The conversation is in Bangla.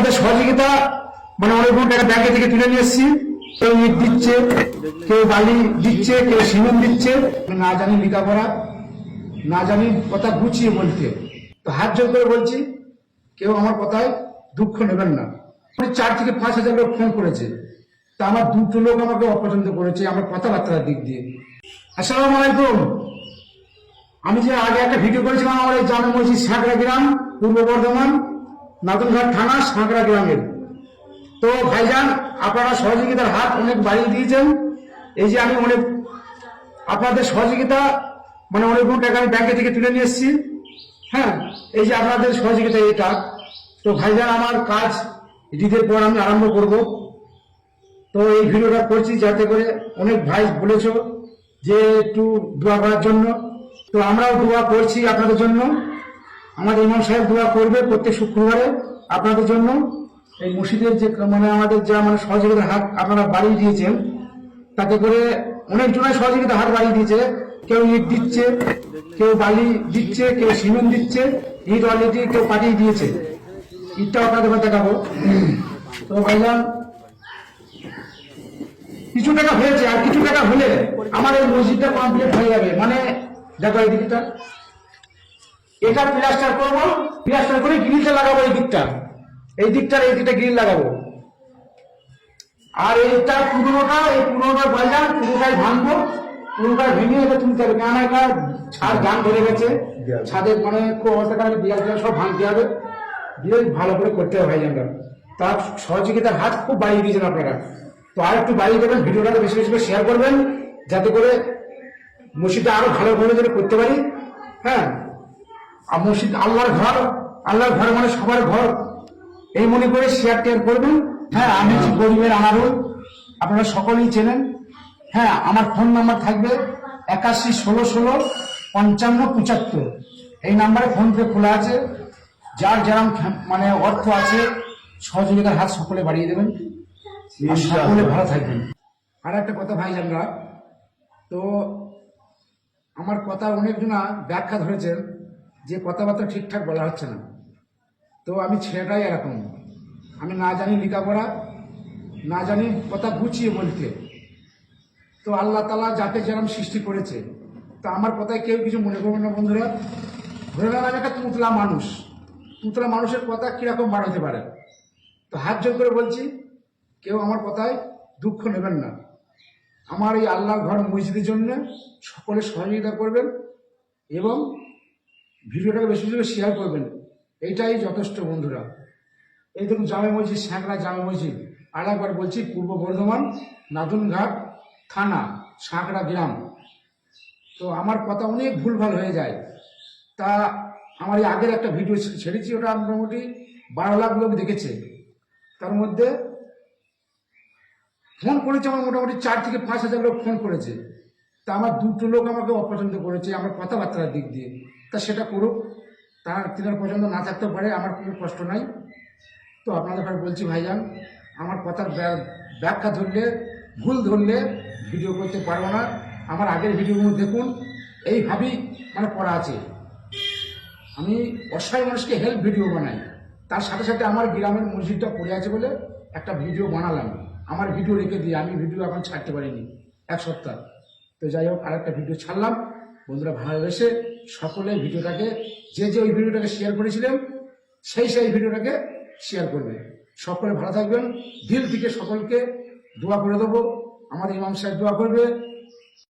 তাদের সহযোগিতা মানে অনেক টাকা ব্যাংকে থেকে তুলে নিয়ে এসেছি। কেউ ইট দিচ্ছে, কেউ বালি দিচ্ছে, কেউ সিমেন্ট দিচ্ছে। না জানি লেখাপড়া না জানি কথা গুছিয়ে বলতে। তো হাত জোর করে বলছি, কেউ আমার কথায় দুঃখ নেবেন না। চার থেকে পাঁচ হাজার লোক ফোন করেছে। তা আমার দুটো লোক আমাকে অপছন্দ করেছে, আমার কথাবার্তার দিক দিয়ে। আসসালামু আলাইকুম। আমি যে আগে একটা ভিডিও করেছিলাম, আমার এই জামে মসজিদ সাঁকড়া গ্রাম, পূর্ব বর্ধমান। নাদনঘাট থানা, সাঁকড়া গ্রামের। তো ভাইজান, আপনারা সহযোগিতার হাত অনেক বাড়িয়ে দিয়েছেন। এই যে আমি অনেক আপনাদের সহযোগিতা মানে অনেকগুলো টাকা আমি ব্যাংকে থেকে তুলে নিয়ে এসেছি। হ্যাঁ এই যে আপনাদের সহযোগিতা এটা। তো ভাইজান, আমার কাজ ঈদের পর আমি আরম্ভ করব। তো এই ভিডিওটা করছি যাতে করে অনেক ভাই বলেছ যে একটু দোয়া করার জন্য। তো আমরাও দোয়া করছি আপনাদের জন্য। আমাদের ইমাম সাহেব দোয়া করবে প্রত্যেক শুক্রবারে আপনাদের জন্য। এই মসজিদের যে মানে আমাদের যা মানে সহযোগিতার হাত আপনারা বাড়িয়ে দিয়েছেন, তাতে করে অনেক জনের সহযোগিতা হাত বাড়িয়ে দিয়েছে। কেউ ইট দিচ্ছে, কেউ বালি দিচ্ছে, কেউ সিমেন্ট দিচ্ছে, ইট অলরেডি কেউ পাঠিয়ে দিয়েছে। ইটটাও আপনাদের দেখাবো। তো ভাইজান, কিছু টাকা হয়েছে আর কিছু টাকা হলে আমার এই মসজিদটা কমপ্লিট হয়ে যাবে। মানে দেখো এই দিকটা। এটা প্লাস্টার করব প্লাস্টার করে গ্রিলটা লাগাবো এই দিকটা। এই দিকটার এই দিকটা গ্রিল লাগাবো। আর এইটা পুরোনোটা এই পুরোনোটা বাজার পুরোটাই ভাঙবো পুরোটা ভেঙে এটা তুলতে হবে। কেন এটা ছাদ গান ধরে গেছে। ছাদের মানে খুব অবস্থা খারাপ দেয়াল দেয়াল সব ভাঙতে হবে। দিয়ে ভালো করে করতে হবে ভাইজানরা তার সহযোগিতার হাত খুব বাড়িয়ে দিয়েছেন আপনারা। তো আর একটু বাড়িয়ে দেবেন ভিডিওটা বেশি বেশি করে শেয়ার করবেন যাতে করে মসজিদটা আরও ভালোভাবে যেন করতে পারি। হ্যাঁ? আর মসজিদ আল্লাহর ঘর আল্লাহর ঘর মানে সবার ঘর। এই মনে করে শেয়ার টেয়ার করবেন। হ্যাঁ আমি গরিবের আনারুল। আপনারা সকলেই চেনেন। হ্যাঁ আমার ফোন নাম্বার থাকবে একাশি ষোলো ষোলো পঞ্চান্ন পঁচাত্তর। এই নাম্বারে ফোন পে খোলা আছে। যার যেরম মানে অর্থ আছে সহযোগিতার হাত সকলে বাড়িয়ে দেবেন। সকলে ভালো থাকবেন। আর একটা কথা ভাই ভাইজানরা তো আমার কথা অনেকজনা ব্যাখ্যা ধরেছেন। যে কথাবার্তা ঠিকঠাক বলা হচ্ছে না। তো আমি ছেলেটাই এরকম। আমি না জানি লেখাপড়া, না জানি কথা গুছিয়ে বলতে। তো আল্লাহ তালা যাকে যেরকম সৃষ্টি করেছে, তো আমার কথায় কেউ কিছু মনে করবেন না, বন্ধুরা। ধরে নেন একটা তুতলা মানুষ। তুতলা মানুষের কথা কীরকম বার হতে পারে? তো হাত জোর করে বলছি, কেউ আমার কথায় দুঃখ নেবেন না। আমার এই আল্লাহর ঘর মসজিদের জন্য সকলে সহযোগিতা করবেন এবং ভিডিওটাকে বেশি বেশি শেয়ার করবেন। এইটাই যথেষ্ট বন্ধুরা। এই দেখুন জামে মসজিদ স্যাংরা জামে মসজিদ। আর একবার বলছি, পূর্ব বর্ধমান, নাদুনঘাট থানা, সাঁকড়া গ্রাম। তো আমার কথা অনেক ভুলভাল হয়ে যায়। তা আমার এই আগের একটা ভিডিও ছেড়েছি, ওটা মোটামুটি বারো লাখ লোক দেখেছে। তার মধ্যে ফোন করেছে আমার মোটামুটি চার থেকে পাঁচ হাজার লোক ফোন করেছে। তা আমার দুটো লোক আমাকে অপছন্দ করেছে, আমার কথাবার্তার দিক দিয়ে। তা সেটা করুক, তার তিনার পছন্দ না থাকতে পারে, আমার কোনো কষ্ট নাই। তো আপনাদের বলছি ভাইজান, আমার কথার ব্যা- ব্যাখ্যা ধরলে, ভুল ধরলে ভিডিও করতে পারব না। আমার আগের ভিডিওগুলো দেখুন, এইভাবেই মানে করা আছে। আমি অসহায় মানুষকে হেল্প ভিডিও বানাই। তার সাথে সাথে আমার গ্রামের মসজিদটা পড়ে আছে বলে একটা ভিডিও বানালাম। আমার ভিডিও রেখে দিয়ে, আমি ভিডিও এখন ছাড়তে পারিনি, এক সপ্তাহ। তো যাই হোক আর একটা ভিডিও ছাড়লাম। বন্ধুরা ভালোবেসে সকলে ভিডিওটাকে, যে যে ওই ভিডিওটাকে শেয়ার করেছিলেন, সেই সেই ভিডিওটাকে শেয়ার করবে। সকলে ভালো থাকবেন। দিল থেকে সকলকে দোয়া করে দেবো। আমার ইমাম সাহেব দোয়া করবে।